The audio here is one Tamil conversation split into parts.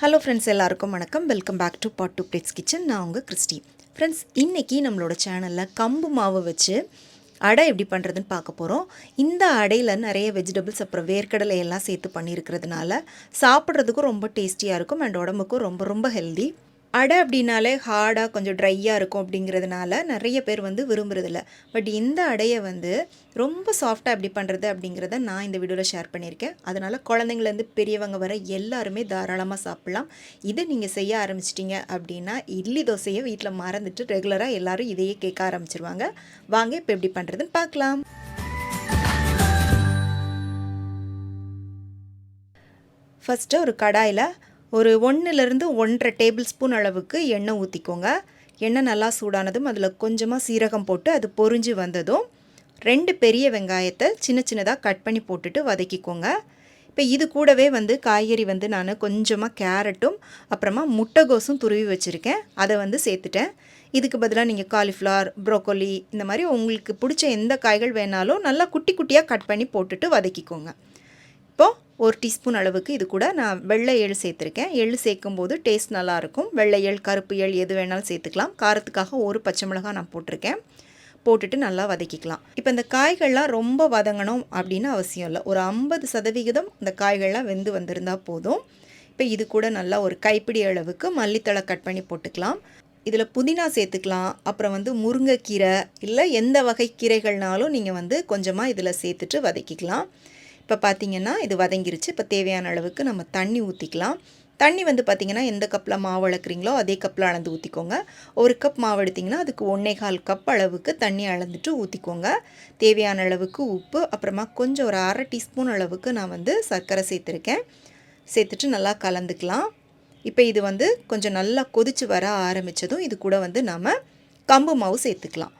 ஹலோ ஃப்ரெண்ட்ஸ் எல்லாருக்கும் வணக்கம். Welcome back to pot to plates kitchen நான் உங்கள் கிறிஸ்டி. ஃப்ரெண்ட்ஸ் இன்றைக்கி நம்மளோட சேனலில் கம்பு மாவு வச்சு அடை எப்படி பண்ணுறதுன்னு பார்க்க போகிறோம் இந்த அடையில் நிறைய வெஜிடபிள்ஸ் அப்புறம் வேர்க்கடலை எல்லாம் சேர்த்து பண்ணியிருக்கிறதுனால சாப்பிட்றதுக்கும் ரொம்ப டேஸ்டியாக இருக்கும் அண்ட் உடம்புக்கும் ரொம்ப ரொம்ப ஹெல்தி அடை அப்படின்னாலே ஹார்டாக கொஞ்சம் ட்ரையாக இருக்கும் அப்படிங்கிறதுனால நிறைய பேர் வந்து விரும்புறதில்ல. பட் இந்த அடையை வந்து ரொம்ப சாஃப்டாக எப்படி பண்ணுறது அப்படிங்கிறத நான் இந்த வீடியோவில் ஷேர் பண்ணியிருக்கேன். அதனால் குழந்தைங்கலேருந்து பெரியவங்க வர எல்லாருமே தாராளமாக சாப்பிட்லாம். இதை நீங்கள் செய்ய ஆரம்பிச்சிட்டிங்க அப்படின்னா இட்லி தோசையை வீட்டில் மறந்துட்டு ரெகுலராக எல்லோரும் இதையே கேட்க ஆரம்பிச்சிருவாங்க. வாங்க இப்போ எப்படி பண்ணுறதுன்னு பார்க்கலாம். ஃபஸ்ட்டு ஒரு கடாயில் ஒரு ஒன்றுலேருந்து ஒன்றரை டேபிள் ஸ்பூன் அளவுக்கு எண்ணெய் ஊற்றிக்கோங்க எண்ணெய் நல்லா சூடானதும் அதில் கொஞ்சமாக சீரகம் போட்டு அது பொரிஞ்சு வந்ததும் ரெண்டு பெரிய வெங்காயத்தை சின்ன சின்னதாக கட் பண்ணி போட்டுட்டு வதக்கிக்கோங்க. இப்போ இது கூடவே வந்து காய்கறி வந்து நான் கொஞ்சமாக கேரட்டும் அப்புறமா முட்டைகோஸும் துருவி வச்சுருக்கேன். அதை வந்து சேர்த்துட்டேன். இதுக்கு பதிலாக நீங்கள் காலிஃப்ளவர் ப்ரோக்கோலி இந்த மாதிரி உங்களுக்கு பிடிச்ச எந்த காய்கள் வேணாலும் நல்லா குட்டி குட்டியாக கட் பண்ணி போட்டுட்டு வதக்கிக்கோங்க. இப்போது ஒரு டீஸ்பூன் அளவுக்கு இது கூட நான் வெள்ளை எள் சேர்த்துருக்கேன். எள் சேர்க்கும் போது டேஸ்ட் நல்லாயிருக்கும். வெள்ளை எள் கருப்பு எள் எது வேணாலும் சேர்த்துக்கலாம். காரத்துக்காக ஒரு பச்சை மிளகாய் நான் போட்டிருக்கேன். போட்டுட்டு நல்லா வதக்கிக்கலாம். இப்போ இந்த காய்கள்லாம் ரொம்ப வதங்கணும் அப்படின்னு அவசியம் இல்லை. ஒரு ஐம்பது சதவிகிதம் இந்த காய்கள்லாம் வெந்து வந்திருந்தால் போதும். இப்போ இது கூட நல்லா ஒரு கைப்பிடி அளவுக்கு மல்லித்தழை கட் பண்ணி போட்டுக்கலாம். இதில் புதினா சேர்த்துக்கலாம். அப்புறம் வந்து முருங்கைக்கீரை இல்லை எந்த வகை கீரைகள்னாலும் நீங்கள் வந்து கொஞ்சமாக இதில் சேர்த்துட்டு வதக்கிக்கலாம். இப்போ பார்த்திங்கன்னா இது வதங்கிருச்சு. இப்போ தேவையான அளவுக்கு நம்ம தண்ணி ஊற்றிக்கலாம் தண்ணி வந்து பார்த்திங்கன்னா எந்த கப்பில் மாவு வளர்க்குறீங்களோ அதே கப்பில் அளந்து ஊற்றிக்கோங்க ஒரு கப் மாவு எடுத்திங்கன்னா அதுக்கு ஒன்றே கால் கப் அளவுக்கு தண்ணி அளந்துட்டு ஊற்றிக்கோங்க தேவையான அளவுக்கு உப்பு அப்புறமா கொஞ்சம் ஒரு அரை டீஸ்பூன் அளவுக்கு நான் வந்து சர்க்கரை சேர்த்துருக்கேன். சேர்த்துட்டு நல்லா கலந்துக்கலாம். இப்போ இது வந்து கொஞ்சம் நல்லா கொதித்து வர ஆரம்பித்ததும் இது கூட வந்து நாம் கம்பு மாவு சேர்த்துக்கலாம்.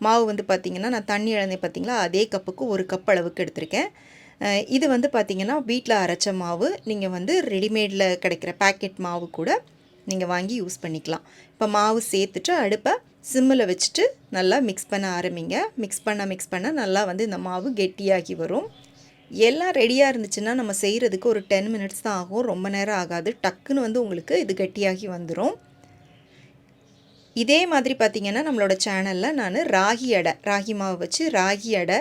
மாவு வந்து பார்த்திங்கன்னா நான் தண்ணி இழந்தேன் பார்த்திங்களா அதே கப்புக்கு ஒரு கப் அளவுக்கு எடுத்திருக்கேன். இது வந்து பார்த்திங்கன்னா வீட்டில் அரைச்ச மாவு நீங்கள் வந்து ரெடிமேடில் கிடைக்கிற பேக்கெட் மாவு கூட நீங்கள் வாங்கி யூஸ் பண்ணிக்கலாம். இப்போ மாவு சேர்த்துட்டு அடுப்பை சிம்மில் வச்சுட்டு நல்லா மிக்ஸ் பண்ண ஆரம்பிங்க. மிக்ஸ் பண்ண மிக்ஸ் பண்ண நல்லா வந்து இந்த மாவு கெட்டியாகி வரும். எல்லாம் ரெடியாக இருந்துச்சுன்னா நம்ம செய்கிறதுக்கு ஒரு டென் மினிட்ஸ் தான் ஆகும். ரொம்ப நேரம் ஆகாது. டக்குன்னு வந்து உங்களுக்கு இது கெட்டியாகி வந்துடும் இதே மாதிரி பார்த்திங்கன்னா நம்மளோட சேனலில் நான் ராகி அடை ராகி மாவு வச்சு ராகி அடை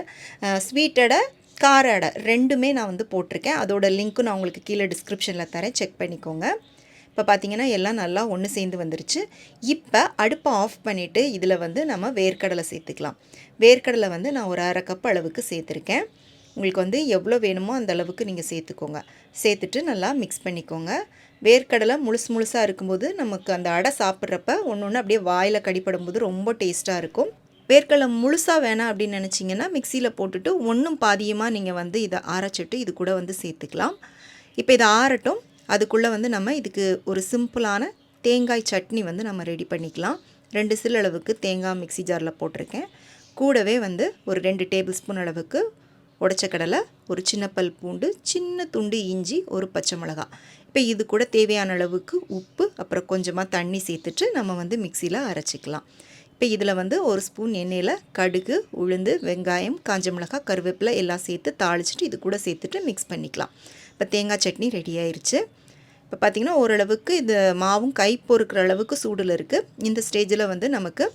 ஸ்வீட் அடை கார அடை ரெண்டுமே நான் வந்து போட்டிருக்கேன். அதோட லிங்க்கும் நான் உங்களுக்கு கீழே டிஸ்கிரிப்ஷனில் தரேன். செக் பண்ணிக்கோங்க. இப்போ பார்த்தீங்கன்னா எல்லாம் நல்லா ஒன்று சேர்ந்து வந்துருச்சு. இப்போ அடுப்பை ஆஃப் பண்ணிவிட்டு இதில் வந்து நம்ம வேர்க்கடலை சேர்த்துக்கலாம். வேர்க்கடலை வந்து நான் ஒரு அரை கப் அளவுக்கு சேர்த்துருக்கேன். உங்களுக்கு வந்து எவ்வளோ வேணுமோ அந்த அளவுக்கு நீங்கள் சேர்த்துக்கோங்க. சேர்த்துட்டு நல்லா மிக்ஸ் பண்ணிக்கோங்க. வேர்க்கடலை முழுசு முழுசாக இருக்கும்போது நமக்கு அந்த அடை சாப்பிட்றப்ப ஒன்று ஒன்று அப்படியே வாயில் கடிப்படும் போது ரொம்ப டேஸ்ட்டாக இருக்கும். வேர்க்கடலை முழுசாக வேணாம் அப்படின்னு நினச்சிங்கன்னா மிக்சியில் போட்டுட்டு ஒன்றும் பாதியமாக நீங்கள் வந்து இதை அரைச்சிட்டு இது கூட வந்து சேர்த்துக்கலாம். இப்போ இதை ஆறட்டும். அதுக்குள்ளே வந்து நம்ம இதுக்கு ஒரு சிம்பிளான தேங்காய் சட்னி வந்து நம்ம ரெடி பண்ணிக்கலாம். ரெண்டு சில் அளவுக்கு தேங்காய் மிக்சி ஜாரில் போட்டிருக்கேன். கூடவே வந்து ஒரு ரெண்டு டேபிள் ஸ்பூன் அளவுக்கு உடச்ச கடலை ஒரு சின்ன பல் பூண்டு சின்ன துண்டு இஞ்சி ஒரு பச்சை மிளகா இப்போ இது கூட தேவையான அளவுக்கு உப்பு அப்புறம் கொஞ்சமாக தண்ணி சேர்த்துட்டு நம்ம வந்து மிக்சியில் அரைச்சிக்கலாம். இப்போ இதில் வந்து ஒரு ஸ்பூன் எண்ணெயில் கடுகு உளுந்து வெங்காயம் காஞ்ச மிளகாய் கருவேப்பிலை எல்லாம் சேர்த்து தாளிச்சிட்டு இது கூட சேர்த்துட்டு மிக்ஸ் பண்ணிக்கலாம். இப்போ தேங்காய் சட்னி ரெடி ஆயிடுச்சு இப்போ பார்த்திங்கன்னா ஓரளவுக்கு இந்த மாவும் கை பொறுக்கிற அளவுக்கு சூடில் இருக்குது இந்த ஸ்டேஜில் வந்து நமக்கு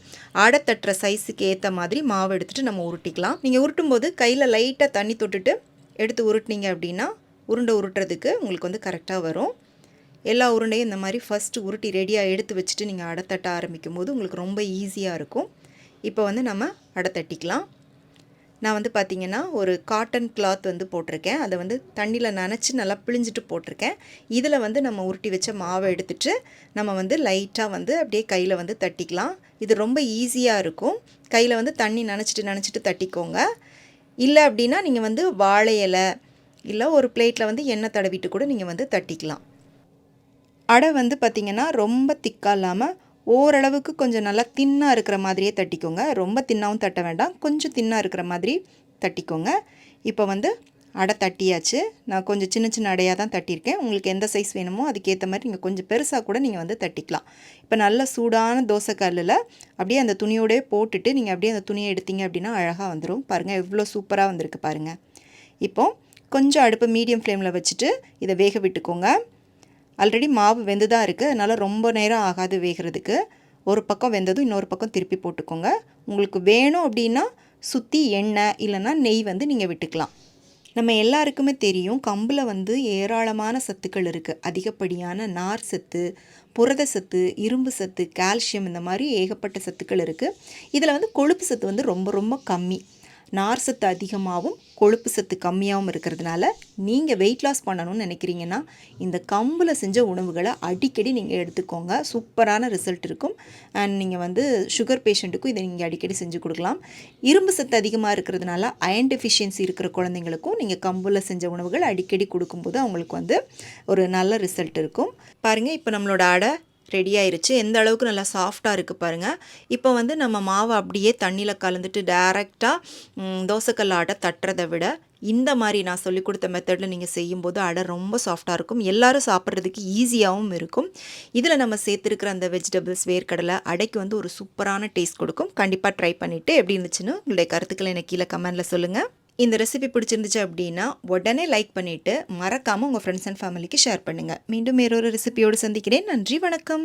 ஆடை தட்டுற சைஸுக்கு ஏற்ற மாதிரி மாவு எடுத்துகிட்டு நம்ம உருட்டிக்கலாம். நீங்கள் உருட்டும் போது கையில் லைட்டாக தண்ணி தொட்டுட்டு எடுத்து உருட்டினீங்க அப்படின்னா உருண்டை உருட்டுறதுக்கு உங்களுக்கு வந்து கரெக்டாக வரும். எல்லா உருண்டையும் இந்த மாதிரி ஃபஸ்ட்டு உருட்டி ரெடியாக எடுத்து வச்சுட்டு நீங்கள் அடை தட்ட ஆரம்பிக்கும் போது உங்களுக்கு ரொம்ப ஈஸியாக இருக்கும். இப்போ வந்து நம்ம அடை தட்டிக்கலாம். நான் வந்து பார்த்திங்கன்னா ஒரு காட்டன் கிளாத் வந்து போட்டிருக்கேன். அதை வந்து தண்ணியில் நனைச்சி நல்லா பிழிஞ்சிட்டு போட்டிருக்கேன். இதில் வந்து நம்ம உருட்டி வச்ச மாவை எடுத்துகிட்டு நம்ம வந்து லைட்டாக வந்து அப்படியே கையில் வந்து தட்டிக்கலாம். இது ரொம்ப ஈஸியாக இருக்கும். கையில் வந்து தண்ணி நனைச்சிட்டு நனைச்சிட்டு தட்டிக்கோங்க. இல்லை அப்படின்னா நீங்கள் வந்து வாழை இலை இல்லை ஒரு பிளேட்டில் வந்து எண்ணெய் தடவிட்டு கூட நீங்கள் வந்து தட்டிக்கலாம். அடை வந்து பார்த்திங்கன்னா ரொம்ப திக்காக இல்லாமல் ஓரளவுக்கு கொஞ்சம் நல்லா தின்னாக இருக்கிற மாதிரியே தட்டிக்கோங்க. ரொம்ப தின்னாகவும் தட்ட வேண்டாம். கொஞ்சம் தின்னாக இருக்கிற மாதிரி தட்டிக்கோங்க. இப்போ வந்து அடை தட்டியாச்சு. நான் கொஞ்சம் சின்ன சின்ன அடையாக தான் தட்டியிருக்கேன். உங்களுக்கு எந்த சைஸ் வேணுமோ அதுக்கேற்ற மாதிரி நீங்கள் கொஞ்சம் பெருசாக கூட நீங்கள் வந்து தட்டிக்கலாம். இப்போ நல்ல சூடான தோசைக்கல்லில் அப்படியே அந்த துணியோடய போட்டுட்டு நீங்கள் அப்படியே அந்த துணியை எடுத்தீங்க அப்படின்னா அழகாக வந்துடும் பாருங்கள் எவ்வளோ சூப்பராக வந்திருக்கு பாருங்கள் இப்போது கொஞ்சம் அடுப்பு மீடியம் ஃப்ளேமில் வச்சுட்டு இதை வேக விட்டுக்கோங்க. ஆல்ரெடி மாவு வெந்து தான் இருக்குது அதனால் ரொம்ப நேரம் ஆகாது வேகிறதுக்கு. ஒரு பக்கம் வெந்ததும் இன்னொரு பக்கம் திருப்பி போட்டுக்கோங்க. உங்களுக்கு வேணும் அப்படின்னா சுற்றி எண்ணெய் இல்லைன்னா நெய் வந்து நீங்கள் விட்டுக்கலாம். நம்ம எல்லாருக்குமே தெரியும் கம்பில் வந்து ஏராளமான சத்துக்கள் இருக்குது அதிகப்படியான நார் சத்து புரத சத்து இரும்பு சத்து கால்சியம் இந்த மாதிரி ஏகப்பட்ட சத்துக்கள் இருக்குது இதில் வந்து கொழுப்பு சத்து வந்து ரொம்ப ரொம்ப கம்மி. நார் சத்து அதிகமாகவும் கொழுப்பு சத்து கம்மியாகவும் இருக்கிறதுனால நீங்கள் வெயிட் லாஸ் பண்ணணும்னு நினைக்கிறீங்கன்னா இந்த கம்பில் செஞ்ச உணவுகளை அடிக்கடி நீங்கள் எடுத்துக்கோங்க. சூப்பரான ரிசல்ட் இருக்கும். அண்ட் நீங்கள் வந்து சுகர் பேஷண்ட்டுக்கும் இதை நீங்கள் அடிக்கடி செஞ்சு கொடுக்கலாம். இரும்பு சத்து அதிகமாக இருக்கிறதுனால அயன் டெஃபிஷியன்சி இருக்கிற குழந்தைங்களுக்கும் நீங்கள் கம்பில் செஞ்ச உணவுகள் அடிக்கடி கொடுக்கும்போது அவங்களுக்கு வந்து ஒரு நல்ல ரிசல்ட் இருக்கும். பாருங்கள் இப்போ நம்மளோட அடை ரெடி ஆயிருச்சு எந்த அளவுக்கு நல்லா சாஃப்டாக இருக்குது பாருங்கள் இப்போ வந்து நம்ம மாவை அப்படியே தண்ணியில் கலந்துட்டு டேரெக்டாக தோசைக்கல் அடை தட்டுறதை விட இந்த மாதிரி நான் சொல்லி கொடுத்த மெத்தடில் நீங்கள் செய்யும்போது அடை ரொம்ப சாஃப்டாக இருக்கும். எல்லாரும் சாப்பிட்றதுக்கு ஈஸியாகவும் இருக்கும். இதில் நம்ம சேர்த்துருக்கிற அந்த வெஜிடபிள்ஸ் வேர்க்கடலை அடைக்கு வந்து ஒரு சூப்பரான டேஸ்ட் கொடுக்கும். கண்டிப்பாக ட்ரை பண்ணிவிட்டு எப்படி இருந்துச்சுன்னு உங்களுடைய கருத்துக்களை எனக்கு கீழே கமெண்டில் சொல்லுங்கள் இந்த ரெசிபி பிடிச்சிருந்துச்சு அப்படின்னா உடனே லைக் பண்ணிவிட்டு மறக்காமல் உங்கள் ஃப்ரெண்ட்ஸ் அண்ட் ஃபேமிலிக்கு ஷேர் பண்ணுங்கள் மீண்டும் வேறொரு ரெசிபியோடு சந்திக்கிறேன். நன்றி வணக்கம்.